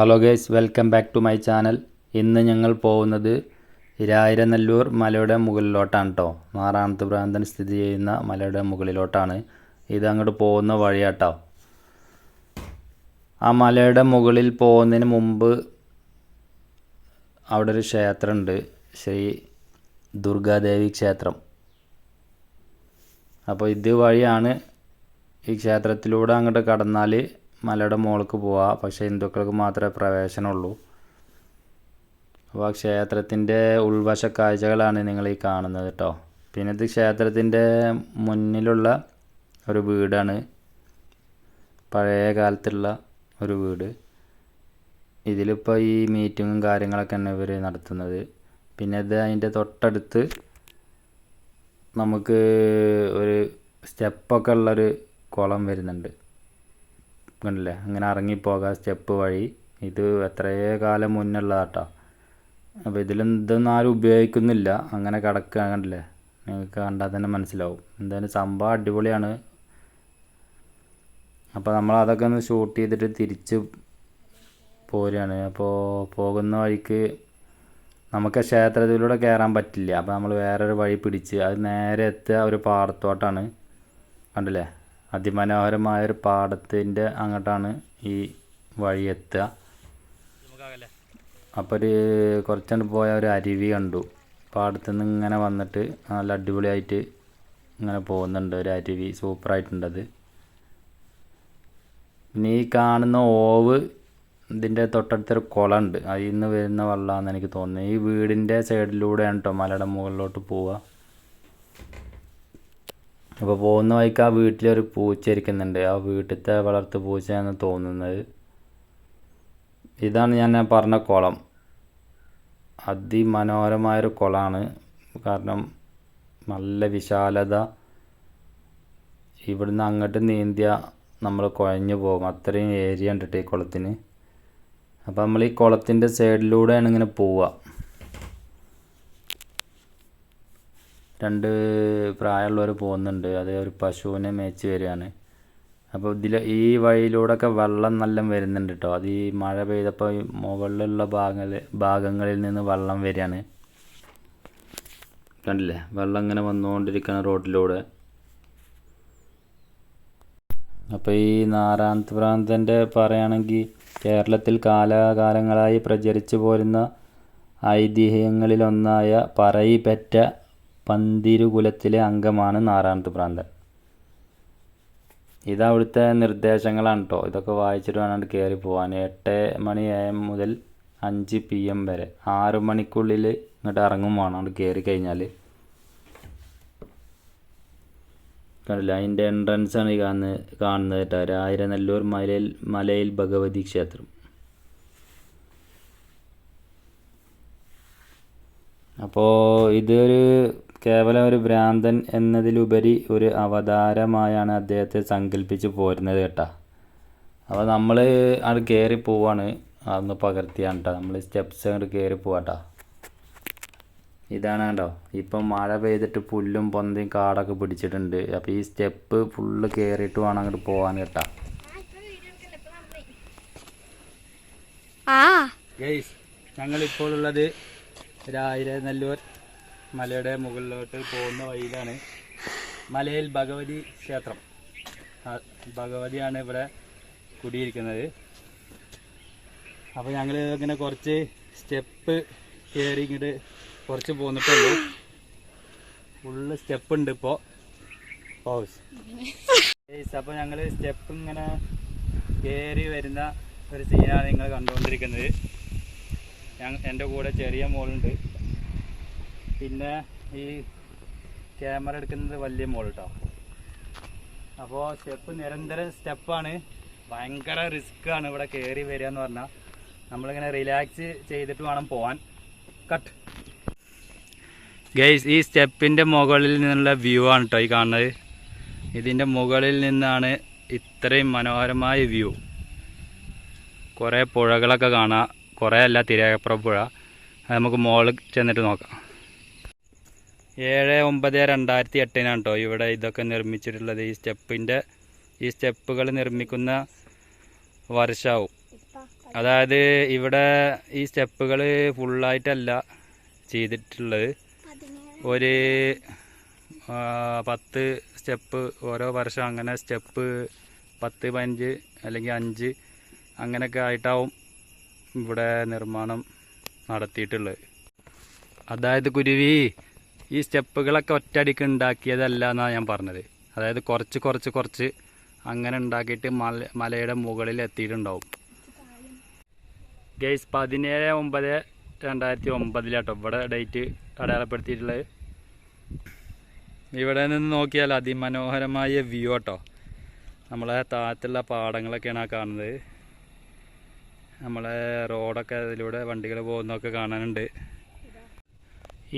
Hello guys welcome back to my channel ഇന്ന് ഞങ്ങൾ പോകുന്നത് രായിരനല്ലൂർ മലയുടെ മുകളിലോട്ടാണ് കേട്ടോ നാറാണത്ത് പ്രാന്തൻ സ്ഥിതി ചെയ്യുന്ന മലയുടെ മുകളിലോട്ടാണ്. ഇത് അങ്ങോട്ട് പോകുന്ന വഴിയാട്ടോ. ആ മലയുടെ മുകളിൽ പോകുന്നതിന് മുമ്പ് അവിടെ ഒരു ക്ഷേത്രമുണ്ട്. ശ്രീ ദുർഗാദേവി ക്ഷേത്രം. അപ്പോൾ ഇത് വഴിയാണ് ഈ ക്ഷേത്രത്തിലൂടെ അങ്ങോട്ട് കടന്നാൽ മലയുടെ മുകൾക്ക് പോവാം. പക്ഷേ ഹിന്ദുക്കൾക്ക് മാത്രമേ പ്രവേശനമുള്ളൂ. അപ്പോൾ ക്ഷേത്രത്തിന്റെ ഉൾവശ കാഴ്ചകളാണ് നിങ്ങൾ ഈ കാണുന്നത് കേട്ടോ. പിന്നെ ഇത് ക്ഷേത്രത്തിന്റെ മുന്നിലുള്ള ഒരു വീടാണ്. പഴയ കാലത്തുള്ള ഒരു വീട്. ഇതിലിപ്പോൾ ഈ മീറ്റിങ്ങും കാര്യങ്ങളൊക്കെയാണ് ഇവർ നടത്തുന്നത്. പിന്നെ ഇത് അതിന്റെ തൊട്ടടുത്ത് നമുക്ക് ഒരു സ്റ്റെപ്പൊക്കെ ഉള്ളൊരു കുളം വരുന്നുണ്ട്. കണ്ടില്ലേ അങ്ങനെ ഇറങ്ങിപ്പോകാം സ്റ്റെപ്പ് വഴി. ഇത് എത്രയേ കാലം മുന്നുള്ളതാട്ടോ അപ്പോൾ ഇതിലും ഇതൊന്നും ആരും ഉപയോഗിക്കുന്നില്ല. അങ്ങനെ കിടക്കുക കണ്ടില്ലേ? നിങ്ങൾക്ക് കണ്ടാൽ തന്നെ മനസ്സിലാവും. എന്തായാലും സംഭവം അടിപൊളിയാണ്. അപ്പോൾ നമ്മൾ അതൊക്കെ ഒന്ന് ഷൂട്ട് ചെയ്തിട്ട് തിരിച്ച് പോരുകയാണ് അപ്പോൾ പോകുന്ന വഴിക്ക് നമുക്ക് ക്ഷേത്രത്തിലൂടെ കയറാൻ പറ്റില്ല. അപ്പോൾ നമ്മൾ വേറൊരു വഴി പിടിച്ച് അത് നേരെ എത്തുക ഒരു പാടത്തോട്ടാണ്. കണ്ടില്ലേ? അതിമനോഹരമായ ഒരു പാടത്തിന്റെ അങ്ങോട്ടാണ് ഈ വഴി എത്തുക. അപ്പോൾ ഒരു കുറച്ചുകൊണ്ട് പോയ ഒരു അരുവി കണ്ടു. പാടത്തു നിന്ന് ഇങ്ങനെ വന്നിട്ട് നല്ല അടിപൊളിയായിട്ട് ഇങ്ങനെ പോകുന്നുണ്ട് ഒരു അരുവി. സൂപ്പറായിട്ടുണ്ടത് പിന്നെ ഈ കാണുന്ന ഓവ് ഇതിന്റെ തൊട്ടടുത്തൊരു കുളമുണ്ട്. അതിൽ നിന്ന് വരുന്ന വെള്ളമാണെന്ന് എനിക്ക് തോന്നുന്നത് ഈ വീടിന്റെ സൈഡിലൂടെയാണ് കേട്ടോ മലയുടെ മുകളിലോട്ട് പോവുക. അപ്പോൾ പോകുന്ന വഴിക്ക് ആ വീട്ടിലൊരു പൂച്ച ഇരിക്കുന്നുണ്ട്. ആ വീട്ടിലത്തെ വളർത്തു പൂച്ചയാണെന്ന് തോന്നുന്നത്. ഇതാണ് ഞാൻ പറഞ്ഞ കുളം. അതിമനോഹരമായൊരു കുളമാണ് കാരണം നല്ല വിശാലത. ഇവിടുന്ന് അങ്ങോട്ട് നീന്തിയ നമ്മൾ കുഴഞ്ഞു പോകും. അത്രയും ഏരിയ ഉണ്ട് ഈ കുളത്തിന്. അപ്പോൾ നമ്മൾ ഈ കുളത്തിന്റെ സൈഡിലൂടെയാണ് ഇങ്ങനെ പോവുക. രണ്ട് പ്രായമുള്ളവർ പോകുന്നുണ്ട്. അത് ഒരു പശുവിനെ മേച്ച് വരികയാണ്. അപ്പോൾ ഇതിൽ ഈ വഴിയിലൂടെയൊക്കെ വെള്ളം നല്ല വരുന്നുണ്ട് കേട്ടോ അത് ഈ മഴ പെയ്തപ്പോൾ മുകളിലുള്ള ഭാഗങ്ങളിൽ ഭാഗങ്ങളിൽ നിന്ന് വെള്ളം വരികയാണ്. കണ്ടില്ലേ? വെള്ളം ഇങ്ങനെ വന്നുകൊണ്ടിരിക്കുകയാണ് റോഡിലൂടെ. അപ്പോൾ ഈ നാരായണ പ്രാന്തന്റെ പറയുകയാണെങ്കിൽ കേരളത്തിൽ കാലാകാലങ്ങളായി പ്രചരിച്ചു പോരുന്ന ഐതിഹ്യങ്ങളിലൊന്നായ പറയിപ്പറ്റ പന്തിരുകുലത്തിലെ അംഗമാണ് നാരായണത്ത് പ്രാന്തൻ ഇത് അവിടുത്തെ നിർദ്ദേശങ്ങളാണ് കേട്ടോ ഇതൊക്കെ വായിച്ചിട്ട് വേണം കയറി പോകാൻ എട്ട് മണി എ എം മുതൽ അഞ്ച് പി എം വരെ. ആറ് മണിക്കുള്ളിൽ ഇങ്ങോട്ട് ഇറങ്ങും വേണം. അവിടെ കയറി കഴിഞ്ഞാൽ കണ്ടില്ല? അതിന്റെ എൻട്രൻസ് ആണ് ഈ കാണുന്നത് കാണുന്നത് കേട്ടോ. രായിരനെല്ലൂർ മലയിൽ മലയിൽ ഭഗവതി ക്ഷേത്രം. അപ്പോൾ ഇതൊരു കേവലം ഒരു ഭ്രാന്തൻ എന്നതിലുപരി ഒരു അവതാരമായാണ് അദ്ദേഹത്തെ സങ്കല്പിച്ച് പോരുന്നത് കേട്ടോ. അപ്പോൾ നമ്മൾ അവിടെ കയറി പോവാണ്. അതൊന്ന് പകർത്തിയാണ് കേട്ടോ. നമ്മൾ സ്റ്റെപ്സ് അങ്ങോട്ട് കയറി പോവാട്ടോ. ഇതാണ് കേട്ടോ ഇപ്പം മഴ പെയ്തിട്ട് പുല്ലും പൊന്തയും കാടൊക്കെ പിടിച്ചിട്ടുണ്ട്. അപ്പോൾ ഈ സ്റ്റെപ്പ് ഫുള്ള് കയറിയിട്ട് വേണം അങ്ങോട്ട് പോകാൻ കേട്ടോ. ആ. ഉള്ളത് ഞങ്ങൾ ഇപ്പോൾ ഉള്ളത് രായിരനെല്ലൂർ. മലയുടെ മുകളിലോട്ട് പോകുന്ന വഴിയിലാണ് മലയിൽ ഭഗവതി ക്ഷേത്രം. ഭഗവതിയാണ് ഇവിടെ കുടിയിരിക്കുന്നത്. അപ്പോൾ ഞങ്ങൾ ഇങ്ങനെ കുറച്ച് സ്റ്റെപ്പ് കയറി ഇങ്ങോട്ട് കുറച്ച് പോന്നിട്ടുള്ളൂ ഫുള്ള് സ്റ്റെപ്പ് ഉണ്ട് ഇപ്പോൾ പൗസ് അപ്പോൾ ഞങ്ങൾ സ്റ്റെപ്പ് ഇങ്ങനെ കയറി വരുന്ന ഒരു സീനാണ് നിങ്ങൾ കണ്ടുകൊണ്ടിരിക്കുന്നത്. എന്റെ കൂടെ ചെറിയ മോളുണ്ട്. പിന്നെ ഈ ക്യാമറ എടുക്കുന്നത് വലിയ മോൾ കേട്ടോ അപ്പോൾ സ്റ്റെപ്പ് നിരന്തരം സ്റ്റെപ്പാണ് ഭയങ്കര റിസ്ക് ആണ് ഇവിടെ കയറി വരിക എന്ന് പറഞ്ഞാൽ നമ്മളിങ്ങനെ റിലാക്സ് ചെയ്തിട്ട് വേണം പോവാൻ. കട്ട് ഗൈസ് ഈ സ്റ്റെപ്പിന്റെ മുകളിൽ നിന്നുള്ള വ്യൂ ആണ് കേട്ടോ ഈ കാണുന്നത്. ഇതിന്റെ മുകളിൽ നിന്നാണ് ഇത്രയും മനോഹരമായ വ്യൂ കുറേ പുഴകളൊക്കെ കാണാം. കുറേ അല്ല തിരയപ്പുറ പുഴ. നമുക്ക് മുകളിൽ ചെന്നിട്ട് നോക്കാം. ഏഴ് ഒമ്പത് രണ്ടായിരത്തി എട്ടിനാണ് കേട്ടോ ഇവിടെ ഇതൊക്കെ നിർമ്മിച്ചിട്ടുള്ളത്. ഈ സ്റ്റെപ്പിന്റെ ഈ സ്റ്റെപ്പുകൾ നിർമ്മിക്കുന്ന വർഷാവും. അതായത് ഇവിടെ ഈ സ്റ്റെപ്പുകൾ ഫുള്ളായിട്ടല്ല ചെയ്തിട്ടുള്ളത്. ഒരു പത്ത് സ്റ്റെപ്പ് ഓരോ വർഷം അങ്ങനെ സ്റ്റെപ്പ് പത്ത് പതിനഞ്ച് അല്ലെങ്കിൽ അഞ്ച് അങ്ങനെയൊക്കെ ആയിട്ടാവും ഇവിടെ നിർമ്മാണം നടത്തിയിട്ടുള്ളത്. അതായത് കുരുവി ഈ സ്റ്റെപ്പുകളൊക്കെ ഒറ്റയടിക്ക് ഉണ്ടാക്കിയതല്ല എന്നാണ് ഞാൻ പറഞ്ഞത്. അതായത് കുറച്ച് കുറച്ച് കുറച്ച് അങ്ങനെ ഉണ്ടാക്കിയിട്ട് മല മലയുടെ മുകളിൽ എത്തിയിട്ടുണ്ടാവും. ഗൈസ് പതിനേഴ് ഒമ്പത് രണ്ടായിരത്തി ഒമ്പതിലാട്ടോ ഇവിടെ ഡേറ്റ് അടയാളപ്പെടുത്തിയിട്ടുള്ളത്. ഇവിടെ നിന്ന് നോക്കിയാൽ അതിമനോഹരമായ വ്യൂ കേട്ടോ നമ്മളെ താഴത്തുള്ള പാടങ്ങളൊക്കെയാണ് ആ കാണുന്നത്. നമ്മളെ റോഡൊക്കെ അതിലൂടെ വണ്ടികൾ പോകുന്നതൊക്കെ കാണാനുണ്ട്.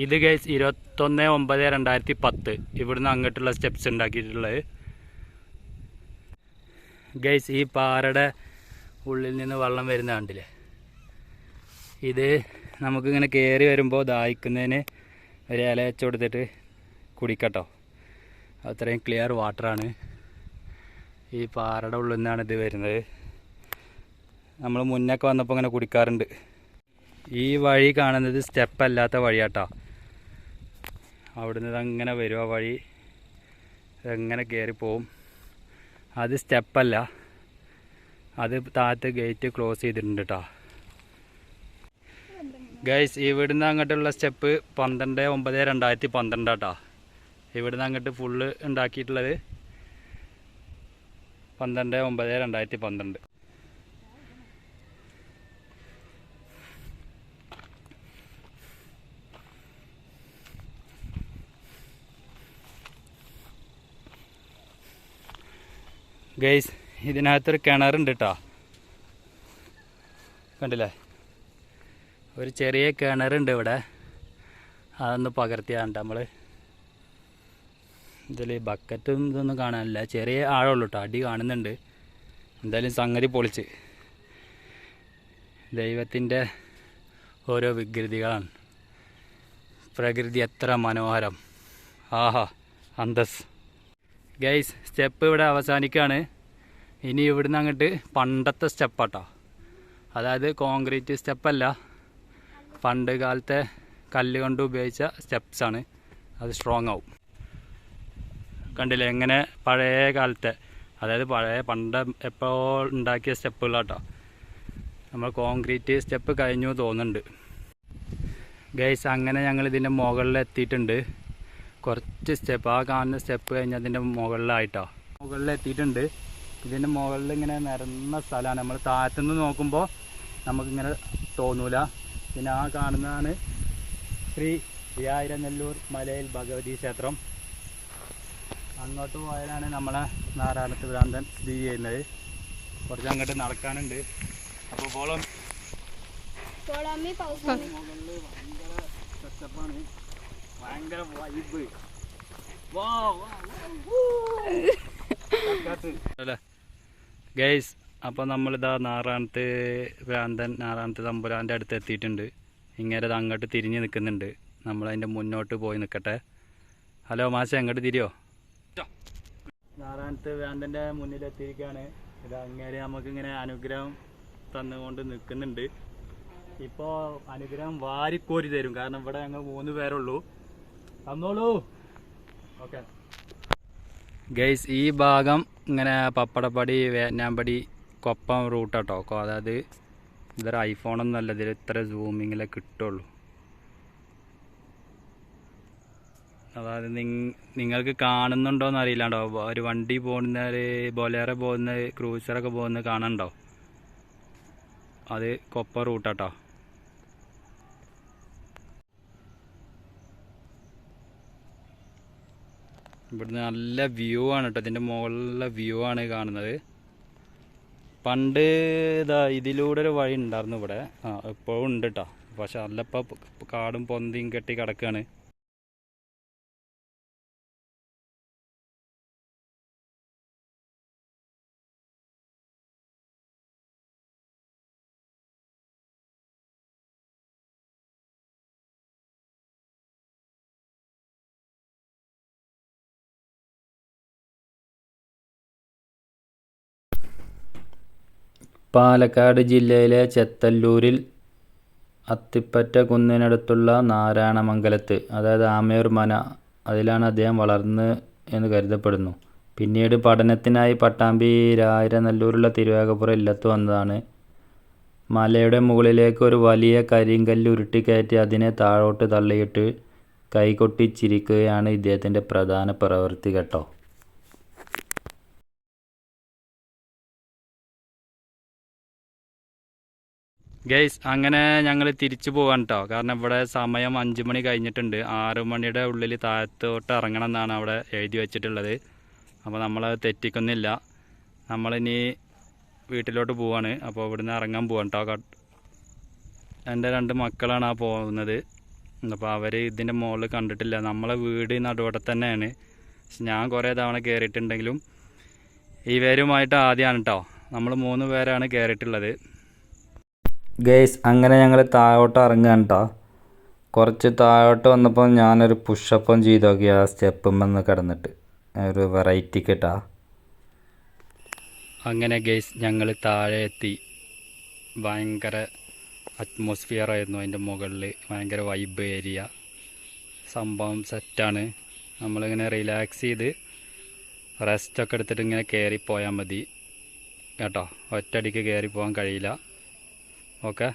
ഇത് ഗൈസ് ഇരുപത്തൊന്ന് ഒമ്പത് രണ്ടായിരത്തി പത്ത് ഇവിടുന്ന് അങ്ങോട്ടുള്ള സ്റ്റെപ്സ് ഉണ്ടാക്കിയിട്ടുള്ളത്. ഗൈസ് ഈ പാറയുടെ ഉള്ളിൽ നിന്ന് വെള്ളം വരുന്ന കണ്ടില്ലേ? ഇത് നമുക്കിങ്ങനെ കയറി വരുമ്പോൾ ദാഹിക്കുന്നതിന് ഒരു ഇല വെച്ച് കൊടുത്തിട്ട് കുടിക്കട്ടോ. അത്രയും ക്ലിയർ വാട്ടറാണ് ഈ പാറയുടെ ഉള്ളിൽ നിന്നാണ് ഇത് വരുന്നത്. നമ്മൾ മുന്നൊക്കെ വന്നപ്പോൾ ഇങ്ങനെ കുടിക്കാറുണ്ട്. ഈ വഴി കാണുന്നത് സ്റ്റെപ്പ് അല്ലാത്ത വഴിയാട്ടോ. അവിടുന്ന് ഇതങ്ങനെ വരും ആ വഴി. എങ്ങനെ കയറി പോവും. അത് സ്റ്റെപ്പല്ല. അത് താഴത്ത് ഗേറ്റ് ക്ലോസ് ചെയ്തിട്ടുണ്ട് കേട്ടോ ഗൈസ് ഇവിടുന്ന് അങ്ങോട്ടുള്ള സ്റ്റെപ്പ് പന്ത്രണ്ട് ഒമ്പത് രണ്ടായിരത്തി പന്ത്രണ്ട് കേട്ടോ ഇവിടുന്ന് അങ്ങോട്ട് ഫുള്ള് ഉണ്ടാക്കിയിട്ടുള്ളത് പന്ത്രണ്ട് ഒമ്പത് രണ്ടായിരത്തി പന്ത്രണ്ട്. ഗൈസ് ഇതിനകത്തൊരു കിണറുണ്ട് കേട്ടോ കണ്ടില്ലേ? ഒരു ചെറിയ കിണറുണ്ട് ഇവിടെ. അതൊന്ന് പകർത്തിയാണ്ട് നമ്മൾ ഇതിൽ ബക്കറ്റും ഇതൊന്നും കാണാനില്ല. ചെറിയ ആഴമുള്ളൂ കേട്ടോ അടി കാണുന്നുണ്ട്. എന്തായാലും സംഗതി പൊളിച്ച്. ദൈവത്തിന്റെ ഓരോ വികൃതികളാണ്. പ്രകൃതി എത്ര മനോഹരം. ആഹാ അന്തസ്. ഗൈസ് സ്റ്റെപ്പ് ഇവിടെ അവസാനിക്കുകയാണ് ഇനി ഇവിടുന്ന് അങ്ങോട്ട് പണ്ടത്തെ സ്റ്റെപ്പാട്ടോ അതായത് കോൺക്രീറ്റ് സ്റ്റെപ്പല്ല പണ്ട് കാലത്തെ കല്ല് കൊണ്ട് ഉപയോഗിച്ച സ്റ്റെപ്സാണ് അത് സ്ട്രോങ് ആവും. കണ്ടില്ലേ എങ്ങനെ പഴയ കാലത്തെ അതായത് പഴയ പണ്ട് എപ്പോൾ ഉണ്ടാക്കിയ സ്റ്റെപ്പുകളാട്ടോ നമ്മൾ കോൺക്രീറ്റ് സ്റ്റെപ്പ് കഴിഞ്ഞു തോന്നുന്നുണ്ട്. ഗൈസ് അങ്ങനെ ഞങ്ങൾ ഇതിന്റെ മുകളിൽ എത്തിയിട്ടുണ്ട്. കുറച്ച് സ്റ്റെപ്പ് ആ കാണുന്ന സ്റ്റെപ്പ് കഴിഞ്ഞ് അതിന്റെ മുകളിലായിട്ടോ. മുകളിൽ എത്തിയിട്ടുണ്ട് ഇതിന്റെ മുകളിൽ ഇങ്ങനെ നിരന്ന സ്ഥലമാണ്. നമ്മൾ താഴത്തുനിന്ന് നോക്കുമ്പോൾ നമുക്കിങ്ങനെ തോന്നൂല. പിന്നെ ആ കാണുന്നതാണ് ശ്രീ വ്യായിരനെല്ലൂർ മലയിൽ ഭഗവതി ക്ഷേത്രം. അങ്ങോട്ട് പോയാലാണ് നമ്മളെ നാരായണത്ത് ഭ്രാന്തൻ സ്ഥിതി ചെയ്യുന്നത്. കുറച്ച് അങ്ങോട്ട് നടക്കാനുണ്ട്. അപ്പോൾ പോളം സെറ്റപ്പാണ് ഭയങ്കര വൈബ് ഗൈസ് അപ്പോൾ നമ്മളിതാ നാറാണത്ത് ഭ്രാന്തൻ നാറാണത്ത് തമ്പുരാന്റെ അടുത്ത് എത്തിയിട്ടുണ്ട്. ഇങ്ങനെ ഇത് അങ്ങോട്ട് തിരിഞ്ഞ് നിൽക്കുന്നുണ്ട് നമ്മളതിന്റെ മുന്നോട്ട് പോയി നിൽക്കട്ടെ ഹലോ മാഷ അങ്ങോട്ട് തിരിയോ? നാറാണത്ത് ഭ്രാന്തന്റെ മുന്നിൽ എത്തിയിരിക്കുകയാണ് ഇത് അങ്ങേരെ നമുക്കിങ്ങനെ അനുഗ്രഹം തന്നുകൊണ്ട് നിൽക്കുന്നുണ്ട് ഇപ്പോൾ അനുഗ്രഹം വാരിക്കോരി തരും. കാരണം ഇവിടെ ഞങ്ങൾ മൂന്ന് പേരുള്ളൂ. തന്നോളൂ. ഓക്കെ. ഗൈസ് ഈ ഭാഗം ഇങ്ങനെ പപ്പടപ്പടി വേനാമ്പടി കൊപ്പം റൂട്ടാട്ടോ. അതായത് ഇതൊരു ഐഫോണൊന്നും അല്ല ഇതിൽ ഇത്ര സൂമിങ്ങിലേ കിട്ടുള്ളൂ. അതായത് നിങ് നിങ്ങൾക്ക് കാണുന്നുണ്ടോയെന്ന് അറിയില്ലാണ്ടോ? ഒരു വണ്ടി പോകുന്ന ബൊലേറോ പോകുന്ന ക്രൂസറൊക്കെ പോകുന്നത് കാണണ്ടോ അത് കൊപ്പ റൂട്ടാട്ടോ. ഇവിടുന്ന് നല്ല വ്യൂ ആണ് കേട്ടോ ഇതിന്റെ മുകളിലുള്ള വ്യൂ ആണ് കാണുന്നത്. പണ്ട് ഇതാ ഇതിലൂടെ ഒരു വഴി ഉണ്ടായിരുന്നു ഇവിടെ. ആ ഇപ്പോഴും ഉണ്ട് കേട്ടോ പക്ഷെ നല്ല ഇപ്പോൾ കാടും പൊന്തിയും കെട്ടി കിടക്കുകയാണ് പാലക്കാട് ജില്ലയിലെ ചെത്തല്ലൂരിൽ അത്തിപ്പറ്റ കുന്നിനടുത്തുള്ള നാരായണമംഗലത്ത് അതായത് ആമയൂർ മന അതിലാണ് അദ്ദേഹം വളർന്ന് എന്ന് കരുതപ്പെടുന്നു. പിന്നീട് പഠനത്തിനായി പട്ടാമ്പി രായരനല്ലൂരുള്ള തിരുവേഗപ്പുറം ഇല്ലത്ത് വന്നതാണ്. മലയുടെ മുകളിലേക്ക് ഒരു വലിയ കരിങ്കല്ല് ഉരുട്ടിക്കയറ്റി അതിനെ താഴോട്ട് തള്ളിയിട്ട് കൈകൊട്ടി ചിരിക്കുകയാണ് ഇദ്ദേഹത്തിന്റെ പ്രധാന പ്രവൃത്തി കേട്ടോ ഗൈസ് അങ്ങനെ ഞങ്ങൾ തിരിച്ചു പോകാൻ കേട്ടോ കാരണം ഇവിടെ സമയം അഞ്ച് മണി കഴിഞ്ഞിട്ടുണ്ട്. ആറ് മണിയുടെ ഉള്ളിൽ താഴത്തോട്ട് ഇറങ്ങണം എന്നാണ് അവിടെ എഴുതി വെച്ചിട്ടുള്ളത്. അപ്പോൾ നമ്മൾ തെറ്റിക്കുന്നില്ല. നമ്മളിനി വീട്ടിലോട്ട് പോവാണ്. അപ്പോൾ ഇവിടുന്ന് ഇറങ്ങാൻ പോവാണ് കേട്ടോ എന്റെ രണ്ട് മക്കളാണ് ആ പോകുന്നത്. അപ്പോൾ അവർ ഇതിന്റെ മുകളിൽ കണ്ടിട്ടില്ല. നമ്മളെ വീട് നടുവടെ തന്നെയാണ്. ഞാൻ കുറേ തവണ കയറിയിട്ടുണ്ടെങ്കിലും ഇവരുമായിട്ട് ആദ്യമാണ് കേട്ടോ നമ്മൾ മൂന്ന് പേരാണ് കയറിയിട്ടുള്ളത് ഗേസ് അങ്ങനെ ഞങ്ങൾ താഴോട്ട് ഇറങ്ങുകയാണ് കേട്ടോ കുറച്ച് താഴോട്ട് വന്നപ്പോൾ ഞാനൊരു പുഷപ്പം ചെയ്ത് നോക്കി ആ സ്റ്റെപ്പുമെന്ന് കിടന്നിട്ട്. ഒരു വെറൈറ്റി കേട്ടാ അങ്ങനെ ഗേസ് ഞങ്ങൾ താഴെ എത്തി. ഭയങ്കര അറ്റ്മോസ്ഫിയർ ആയിരുന്നു അതിന്റെ മുകളിൽ ഭയങ്കര വൈബ് ഏരിയ സംഭവം സെറ്റാണ് നമ്മളിങ്ങനെ റിലാക്സ് ചെയ്ത് റെസ്റ്റൊക്കെ എടുത്തിട്ട് ഇങ്ങനെ കയറി പോയാൽ മതി. കേട്ടോ? ഒറ്റയടിക്ക് കയറി പോകാൻ കഴിയില്ല. ഓക്കെ